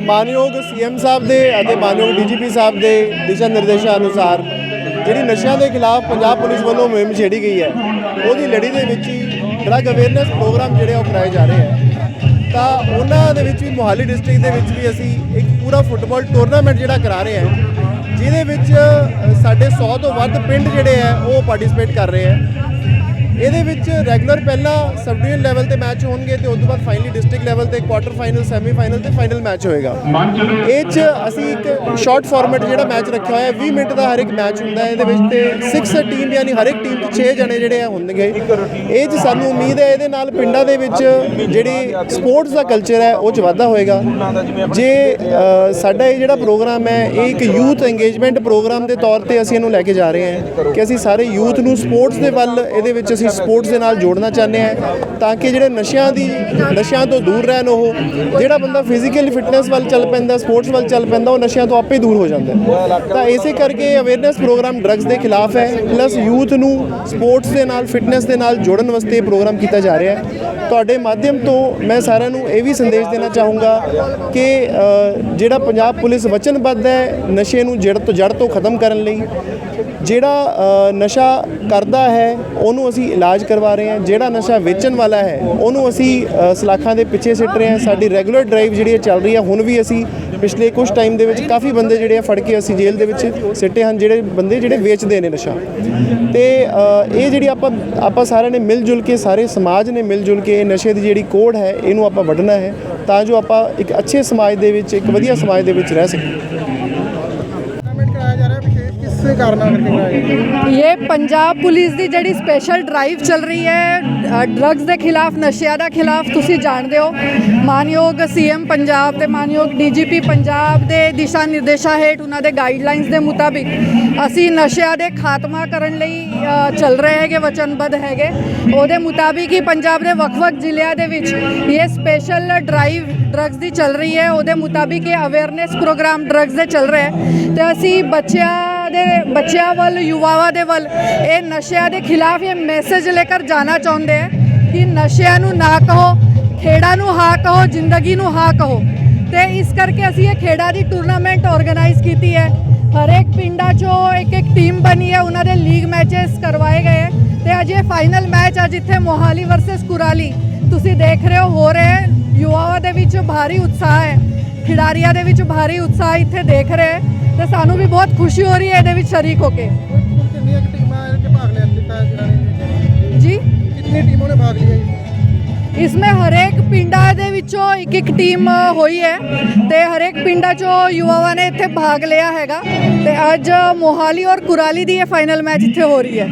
ਮਾਨਯੋਗ ਸੀਐਮ ਸਾਹਿਬ ਦੇ ਅਤੇ ਮਾਨਯੋਗ ਡੀਜੀਪੀ ਸਾਹਿਬ ਦੇ ਦਿਸ਼ਾ ਨਿਰਦੇਸ਼ਾਂ ਅਨੁਸਾਰ ਜਿਹੜੀ ਨਸ਼ਿਆਂ ਦੇ ਖਿਲਾਫ ਪੰਜਾਬ ਪੁਲਿਸ ਵੱਲੋਂ ਮੁਹਿੰਮ ਛੇੜੀ ਗਈ ਹੈ, ਉਹਦੀ ਲੜੀ ਦੇ ਵਿੱਚ ਹੀ ਡਰੱਗ ਅਵੇਅਰਨੈਸ ਪ੍ਰੋਗਰਾਮ ਜਿਹੜੇ ਉਹ ਕਰਾਏ ਜਾ ਰਹੇ ਹੈ ਤਾਂ ਉਹਨਾਂ ਦੇ ਵਿੱਚ ਵੀ, ਮੋਹਾਲੀ ਡਿਸਟ੍ਰਿਕਟ ਦੇ ਵਿੱਚ ਵੀ ਅਸੀਂ ਇੱਕ ਪੂਰਾ ਫੁੱਟਬਾਲ ਟੂਰਨਾਮੈਂਟ ਜਿਹੜਾ ਕਰਾ ਰਹੇ ਹਾਂ ਜਿਹਦੇ ਵਿੱਚ ਸਾਡੇ 100 ਤੋਂ ਵੱਧ ਪਿੰਡ ਜਿਹੜੇ ਹੈ ਉਹ ਪਾਰਟਿਸਿਪੇਟ ਕਰ ਰਹੇ ਹੈ ਇਹਦੇ ਵਿੱਚ ਰੈਗੂਲਰ ਪਹਿਲਾਂ ਸਬ ਡਿਵੀਜ਼ਨ ਲੈਵਲ ਤੇ ਮੈਚ ਹੋਣਗੇ ਤੇ ਉਸ ਤੋਂ ਬਾਅਦ ਫਾਈਨਲੀ ਡਿਸਟ੍ਰਿਕਟ ਲੈਵਲ ਤੇ ਕੁਆਟਰ ਫਾਈਨਲ ਸੈਮੀ ਫਾਈਨਲ ਤੇ ਫਾਈਨਲ ਮੈਚ ਹੋਏਗਾ। ਇਹ 'ਚ ਅਸੀਂ ਇੱਕ ਸ਼ਾਰਟ ਫਾਰਮੈਟ ਜਿਹੜਾ ਮੈਚ ਰੱਖਿਆ ਹੋਇਆ ਹੈ 20 ਮਿੰਟ ਦਾ ਹਰ ਇੱਕ ਮੈਚ ਹੁੰਦਾ ਹੈ। ਇਹਦੇ ਵਿੱਚ ਤੇ 6 ਟੀਮ ਯਾਨੀ ਹਰ ਇੱਕ ਟੀਮ 'ਚ 6 ਜਣੇ ਜਿਹੜੇ ਆ ਹੋਣਗੇ। ਇਹ 'ਚ ਸਾਨੂੰ ਉਮੀਦ ਹੈ ਇਹਦੇ ਨਾਲ ਪਿੰਡਾਂ ਦੇ ਵਿੱਚ ਜਿਹੜੀ ਸਪੋਰਟਸ ਦਾ ਕਲਚਰ ਹੈ, ਉਹ 'ਚ ਵਾਧਾ ਹੋਏਗਾ। ਜੇ ਸਾਡਾ ਇਹ ਜਿਹੜਾ ਪ੍ਰੋਗਰਾਮ ਹੈ, ਇਹ ਇੱਕ ਯੂਥ ਇੰਗੇਜਮੈਂਟ ਪ੍ਰੋਗਰਾਮ ਦੇ ਤੌਰ ਤੇ ਅਸੀਂ ਇਹਨੂੰ ਲੈ ਕੇ ਜਾ ਰਹੇ ਹਾਂ ਕਿ ਅਸੀਂ ਸਾਰੇ ਯੂਥ ਨੂੰ ਸਪੋਰਟਸ ਦੇ ਵੱਲ ਇਹਦੇ ਵਿੱਚ ਅਸੀਂ ਸਪੋਰਟਸ ਦੇ ਨਾਲ ਜੋੜਨਾ ਚਾਹੁੰਦੇ ਹਾਂ ਤਾਂ ਕਿ ਜਿਹੜੇ ਨਸ਼ਿਆਂ ਦੀ, ਨਸ਼ਿਆਂ ਤੋਂ ਦੂਰ ਰਹਿਣ ਉਹ, ਜਿਹੜਾ ਬੰਦਾ ਫਿਜ਼ੀਕਲ ਫਿਟਨੈਸ ਵੱਲ ਚੱਲ ਪੈਂਦਾ ਸਪੋਰਟਸ ਵੱਲ ਚੱਲ ਪੈਂਦਾ, ਉਹ ਨਸ਼ਿਆਂ ਤੋਂ ਆਪੇ ਦੂਰ ਹੋ ਜਾਂਦਾ। ਤਾਂ ਇਸੇ ਕਰਕੇ ਅਵੇਅਰਨੈਸ ਪ੍ਰੋਗਰਾਮ ਡਰੱਗਸ ਦੇ ਖਿਲਾਫ ਹੈ ਪਲੱਸ ਯੂਥ ਨੂੰ ਸਪੋਰਟਸ ਦੇ ਨਾਲ ਫਿਟਨੈਸ ਦੇ ਨਾਲ ਜੋੜਨ ਵਾਸਤੇ ਪ੍ਰੋਗਰਾਮ ਕੀਤਾ ਜਾ ਰਿਹਾ ਹੈ। ਤੁਹਾਡੇ ਮਾਧਿਅਮ ਤੋਂ ਮੈਂ ਸਾਰਿਆਂ ਨੂੰ ਇਹ ਵੀ ਸੰਦੇਸ਼ ਦੇਣਾ ਚਾਹੂੰਗਾ ਕਿ ਜਿਹੜਾ ਪੰਜਾਬ ਪੁਲਿਸ ਵਚਨਬੱਧ ਹੈ, ਨਸ਼ੇ ਨੂੰ ਜੜ ਤੋਂ ਜੜ ਤੋਂ ਖਤਮ ਕਰਨ ਲਈ, ਜਿਹੜਾ ਨਸ਼ਾ ਕਰਦਾ ਹੈ, ਉਹਨੂੰ ਅਸੀਂ ਇਲਾਜ ਕਰਵਾ ਰਹੇ ਹਾਂ, ਜਿਹੜਾ ਨਸ਼ਾ ਵੇਚਣ ਵਾਲਾ ਹੈ, ਉਹਨੂੰ ਅਸੀਂ ਸਲਾਖਾਂ ਦੇ ਪਿੱਛੇ ਸਿੱਟ ਰਹੇ ਹਾਂ। ਸਾਡੀ ਰੈਗੂਲਰ ਡਰਾਈਵ ਜਿਹੜੀ ਹੈ ਚੱਲ ਰਹੀ ਹੈ, ਹੁਣ ਵੀ ਅਸੀਂ ਪਿਛਲੇ ਕੁਝ ਟਾਈਮ ਦੇ ਵਿੱਚ ਕਾਫੀ ਬੰਦੇ ਜਿਹੜੇ ਆ ਫੜ ਕੇ ਅਸੀਂ ਜੇਲ੍ਹ ਦੇ ਵਿੱਚ ਸਿੱਟੇ ਹਨ, ਜਿਹੜੇ ਬੰਦੇ ਜਿਹੜੇ ਵੇਚਦੇ ਨੇ ਨਸ਼ਾ। ਤੇ ਇਹ ਜਿਹੜੀ ਆਪਾਂ ਆਪਾਂ ਸਾਰਿਆਂ ਨੇ ਮਿਲ ਜੁਲ ਕੇ, ਸਾਰੇ ਸਮਾਜ ਨੇ ਮਿਲ ਜੁਲ ਕੇ ਇਹ ਨਸ਼ੇ ਦੀ ਜਿਹੜੀ ਕੋੜ ਹੈ, ਇਹਨੂੰ ਆਪਾਂ ਵੱਢਣਾ ਹੈ, ਤਾਂ ਜੋ ਆਪਾਂ ਇੱਕ ਅੱਛੇ ਸਮਾਜ ਦੇ ਵਿੱਚ, ਇੱਕ ਵਧੀਆ ਸਮਾਜ ਦੇ ਵਿੱਚ ਰਹਿ ਸਕੀਏ। ਵਿਸ਼ੇਸ਼ ਕਿਸ ਕਾਰਨਾਂ ਕਰਕੇ ਕਰਾਇਆ ਇਹ ਪੰਜਾਬ ਪੁਲਿਸ ਦੀ ਜਿਹੜੀ ਸਪੈਸ਼ਲ ਡਰਾਈਵ ਚੱਲ ਰਹੀ ਹੈ ਡਰੱਗਸ ਦੇ ਖਿਲਾਫ, ਨਸ਼ਿਆਂ ਦੇ ਖਿਲਾਫ, ਤੁਸੀਂ ਜਾਣਦੇ ਹੋ। ਮਾਨਯੋਗ ਸੀਐਮ ਪੰਜਾਬ ਤੇ ਮਾਨਯੋਗ ਡੀਜੀਪੀ ਪੰਜਾਬ ਦੇ ਦਿਸ਼ਾ ਨਿਰਦੇਸ਼ਾਂ ਹੇਠ ਉਹਨਾਂ ਦੇ ਗਾਈਡਲਾਈਨਸ ਦੇ ਮੁਤਾਬਿਕ ਅਸੀਂ ਨਸ਼ਿਆਂ ਦੇ ਖਾਤਮਾ ਕਰਨ ਲਈ ਚੱਲ ਰਹੇ ਹੈਗੇ, ਵਚਨਬੱਧ ਹੈਗੇ। ਉਹਦੇ ਮੁਤਾਬਿਕ ਹੀ ਪੰਜਾਬ ਦੇ ਵੱਖ-ਵੱਖ ਜ਼ਿਲ੍ਹਿਆਂ ਦੇ ਵਿੱਚ ਇਹ ਸਪੈਸ਼ਲ ਡਰਾਈਵ ਡਰੱਗਸ ਦੀ ਚੱਲ ਰਹੀ ਹੈ। ਉਹਦੇ ਮੁਤਾਬਿਕ ਇਹ ਅਵੇਅਰਨੈਸ ਪ੍ਰੋਗਰਾਮ ਡਰੱਗਸ ਦੇ ਚੱਲ ਰਿਹਾ ਹੈ। ਤੇ ਅਸੀਂ ਬੱਚਿਆਂ ਦੇ ਬੱਚਿਆਂ ਵੱਲ, ਯੁਵਾਵਾਂ ਦੇ ਵੱਲ, ਇਹ ਨਸ਼ਿਆਂ ਦੇ ਖਿਲਾਫ ਇਹ ਮੈਸੇਜ ਲੈ ਕੇ ਜਾਣਾ ਚਾਹੁੰਦੇ ਹੈ ਕਿ ਨਸ਼ਿਆਂ ਨੂੰ ਨਾ ਕਹੋ, ਖੇਡਾਂ ਨੂੰ ਹਾਂ ਕਹੋ, ਜ਼ਿੰਦਗੀ ਨੂੰ ਹਾਂ ਕਹੋ। ਤੇ ਇਸ ਕਰਕੇ ਅਸੀਂ ਇਹ ਖੇਡਾਂ ਦੀ ਟੂਰਨਾਮੈਂਟ ਆਰਗੇਨਾਈਜ਼ ਕੀਤੀ ਹੈ। ਹਰੇਕ ਪਿੰਡਾਂ 'ਚੋਂ ਇੱਕ ਇੱਕ ਟੀਮ ਬਣੀ ਹੈ, ਉਹਨਾਂ ਦੇ ਲੀਗ ਮੈਚਸ ਕਰਵਾਏ ਗਏ ਹੈ। ਤੇ ਅੱਜ ਇਹ ਫਾਈਨਲ ਮੈਚ ਅੱਜ ਇੱਥੇ ਮੋਹਾਲੀ ਵਰਸਸ ਕੁਰਾਲੀ। ਤੁਸੀਂ ਦੇਖ ਰਹੇ ਹੋ ਹੋ ਰਹੇ ਹੈ, ਯੁਵਾਵਾਂ ਦੇ ਵਿੱਚ ਭਾਰੀ ਉਤਸ਼ਾਹ ਹੈ। ਖਿਡਾਰੀਆਂ ਦੇ ਵਿੱਚ ਭਾਰੀ ਉਤਸ਼ਾਹ ਇੱਥੇ ਦੇਖ ਰਹੇ ਹੈ। ਤੇ ਸਾਨੂੰ ਵੀ ਬਹੁਤ ਖੁਸ਼ੀ ਹੋ ਰਹੀ ਹੈ ਇਹਦੇ ਵਿੱਚ ਸ਼ਰੀਕ ਹੋ ਕੇ। ਕਿੰਨੀਆਂ ਟੀਮਾਂ ਇਹਦੇ ਭਾਗ ਜਿਨ੍ਹਾਂ ਨੇ? ਜੀ? ਕਿੰਨੀ ਟੀਮਾਂ ਨੇ ਭਾਗ ਲਿਆ ਜੀ? ਇਸਮੇ ਹਰੇਕ ਪਿੰਡਾਂ ਦੇ ਵਿੱਚੋਂ ਇੱਕ ਇੱਕ ਟੀਮ ਹੋਈ ਹੈ ਤੇ ਹਰੇਕ ਪਿੰਡਾਂ ਚੋਂ ਯੁਵਾਵਾਂ ਨੇ ਇੱਥੇ ਭਾਗ ਲਿਆ ਹੈਗਾ ਤੇ ਅੱਜ ਮੋਹਾਲੀ ਔਰ ਕੁਰਾਲੀ ਦੀ ਇਹ ਫਾਈਨਲ ਮੈਚ ਇੱਥੇ ਹੋ ਰਹੀ ਹੈ।